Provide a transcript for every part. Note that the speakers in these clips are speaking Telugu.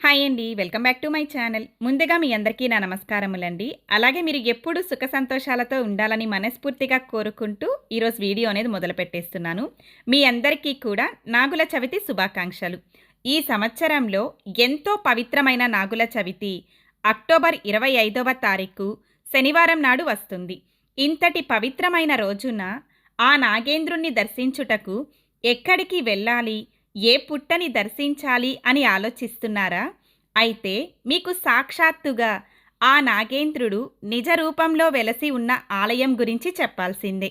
హాయ్ అండి welcome back to my channel. ముందుగా మీ అందరికీ నా నమస్కారములండి. అలాగే మీరు ఎప్పుడూ సుఖ సంతోషాలతో ఉండాలని మనస్ఫూర్తిగా కోరుకుంటూ ఈరోజు వీడియో అనేది మొదలుపెట్టేస్తున్నాను మీ అందరికీ కూడా నాగుల చవితి శుభాకాంక్షలు. ఈ సంవత్సరంలో ఎంతో పవిత్రమైన నాగుల చవితి అక్టోబర్ ఇరవై ఐదవ తారీఖు శనివారం నాడు వస్తుంది. ఇంతటి పవిత్రమైన రోజున ఆ నాగేంద్రుణ్ణి దర్శించుటకు ఎక్కడికి వెళ్ళాలి? ఏ పుట్టని దర్శించాలి అని ఆలోచిస్తున్నారా? అయితే మీకు సాక్షాత్తుగా ఆ నాగేంద్రుడు నిజ రూపంలో వెలసి ఉన్న ఆలయం గురించి చెప్పాల్సిందే.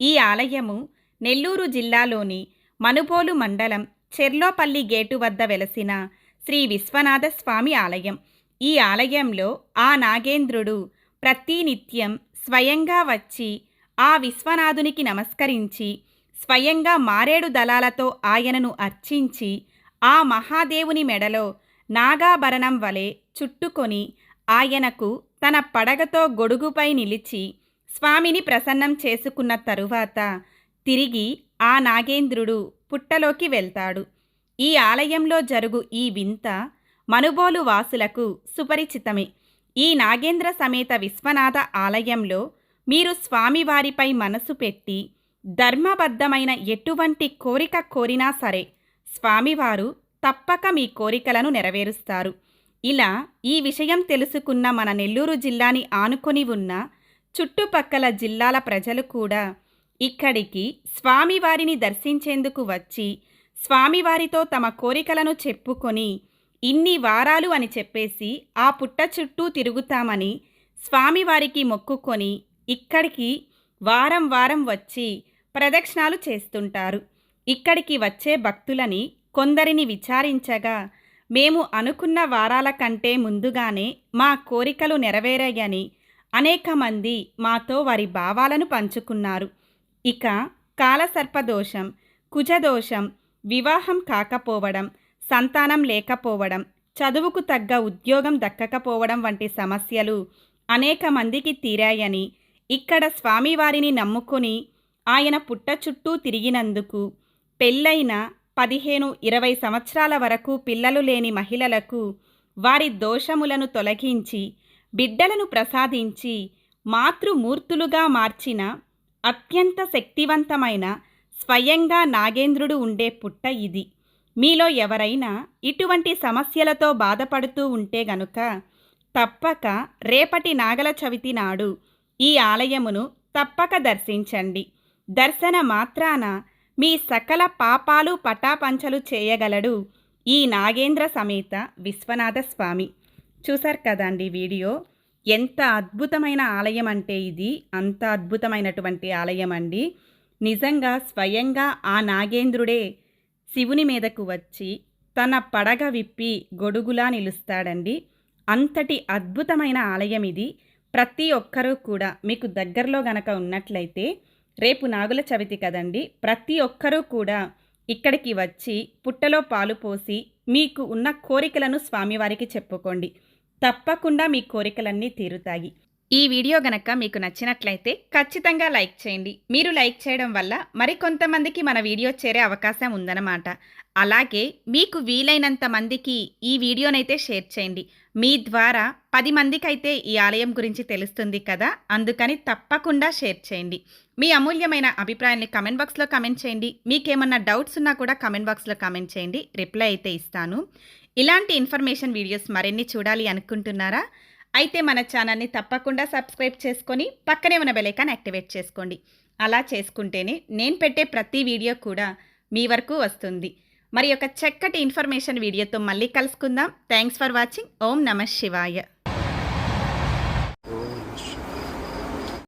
ఈ ఆలయము నెల్లూరు జిల్లాలోని మనుబోలు మండలం చెర్లోపల్లి గేటు వద్ద వెలసిన శ్రీ విశ్వనాథ స్వామి ఆలయం. ఈ ఆలయంలో ఆ నాగేంద్రుడు ప్రతినిత్యం స్వయంగా వచ్చి ఆ విశ్వనాథునికి నమస్కరించి స్వయంగా మారేడు దళాలతో ఆయనను అర్చించి ఆ మహాదేవుని మెడలో నాగాభరణం వలె చుట్టుకొని ఆయనకు తన పడగతో గొడుగుపై నిలిచి స్వామిని ప్రసన్నం చేసుకున్న తరువాత తిరిగి ఆ నాగేంద్రుడు పుట్టలోకి వెళ్తాడు. ఈ ఆలయంలో జరుగు ఈ వింత మనుబోలు వాసులకు సుపరిచితమే. ఈ నాగేంద్ర సమేత విశ్వనాథ ఆలయంలో మీరు స్వామివారిపై మనసు పెట్టి ధర్మబద్ధమైన ఎటువంటి కోరిక కోరినా సరే స్వామివారు తప్పక మీ కోరికలను నెరవేరుస్తారు. ఇలా ఈ విషయం తెలుసుకున్న మన నెల్లూరు జిల్లాని ఆనుకొని ఉన్న చుట్టుపక్కల జిల్లాల ప్రజలు కూడా ఇక్కడికి స్వామివారిని దర్శించేందుకు వచ్చి స్వామివారితో తమ కోరికలను చెప్పుకొని ఇన్ని వారాలు అని చెప్పేసి ఆ పుట్ట చుట్టూ తిరుగుతామని స్వామివారికి మొక్కుకొని ఇక్కడికి వారం వారం వచ్చి ప్రదక్షిణాలు చేస్తుంటారు. ఇక్కడికి వచ్చే భక్తులని కొందరిని విచారించగా మేము అనుకున్న వారాల కంటే ముందుగానే మా కోరికలు నెరవేరాయని అనేక మంది మాతో వారి భావాలను పంచుకున్నారు. ఇక కాలసర్పదోషం కుజదోషం వివాహం కాకపోవడం సంతానం లేకపోవడం చదువుకు తగ్గ ఉద్యోగం దక్కకపోవడం వంటి సమస్యలు అనేక మందికి తీరాయని ఇక్కడ స్వామివారిని నమ్ముకొని ఆయన పుట్ట చుట్టూ తిరిగినందుకు పెళ్ళైన పదిహేను ఇరవై సంవత్సరాల వరకు పిల్లలు లేని మహిళలకు వారి దోషములను తొలగించి బిడ్డలను ప్రసాదించి మాతృమూర్తులుగా మార్చిన అత్యంత శక్తివంతమైన స్వయంగా నాగేంద్రుడు ఉండే పుట్ట ఇది. మీలో ఎవరైనా ఇటువంటి సమస్యలతో బాధపడుతూ ఉంటే గనుక తప్పక రేపటి నాగల చవితి నాడు ఈ ఆలయమును తప్పక దర్శించండి. దర్శన మాత్రాన మీ సకల పాపాలు పటాపంచలు చేయగలడు ఈ నాగేంద్ర సమేత విశ్వనాథ స్వామి చూశారు కదండి వీడియో? ఎంత అద్భుతమైన ఆలయం అంటే ఇది అంత అద్భుతమైనటువంటి ఆలయం అండి నిజంగా స్వయంగా ఆ నాగేంద్రుడే శివుని మీదకు వచ్చి తన పడగ విప్పి గొడుగులా నిలుస్తాడండి. అంతటి అద్భుతమైన ఆలయం ఇది ప్రతి ఒక్కరూ కూడా మీకు దగ్గరలో గనక ఉన్నట్లయితే రేపు నాగుల చవితి కదండి. ప్రతి ఒక్కరూ కూడా ఇక్కడికి వచ్చి పుట్టలో పాలు పోసి మీకు ఉన్న కోరికలను స్వామివారికి చెప్పుకోండి. తప్పకుండా మీ కోరికలన్నీ తీరుతాయి. ఈ వీడియో గనక మీకు నచ్చినట్లయితే ఖచ్చితంగా లైక్ చేయండి. మీరు లైక్ చేయడం వల్ల మరికొంతమందికి మన వీడియో చేరే అవకాశం ఉందన్నమాట. అలాగే మీకు వీలైనంత మందికి ఈ వీడియోనైతే షేర్ చేయండి. మీ ద్వారా పది మందికి అయితే ఈ ఆలయం గురించి తెలుస్తుంది కదా? అందుకని తప్పకుండా షేర్ చేయండి. మీ అమూల్యమైన అభిప్రాయాన్ని కమెంట్ బాక్స్లో కమెంట్ చేయండి. మీకేమన్నా డౌట్స్ ఉన్నా కూడా కమెంట్ బాక్స్లో కమెంట్ చేయండి. రిప్లై అయితే ఇస్తాను. ఇలాంటి ఇన్ఫర్మేషన్ వీడియోస్ మరిన్ని చూడాలి అనుకుంటున్నారా? అయితే మన ఛానల్ని తప్పకుండా సబ్స్క్రైబ్ చేసుకొని పక్కనే ఉన్న బెలైకాన్ యాక్టివేట్ చేసుకోండి. అలా చేసుకుంటేనే నేను పెట్టే ప్రతి వీడియో కూడా మీ వరకు వస్తుంది. మరి ఒక చక్కటి ఇన్ఫర్మేషన్ వీడియోతో మళ్ళీ కలుసుకుందాం. Thanks for watching. ఓం నమ శివాయ.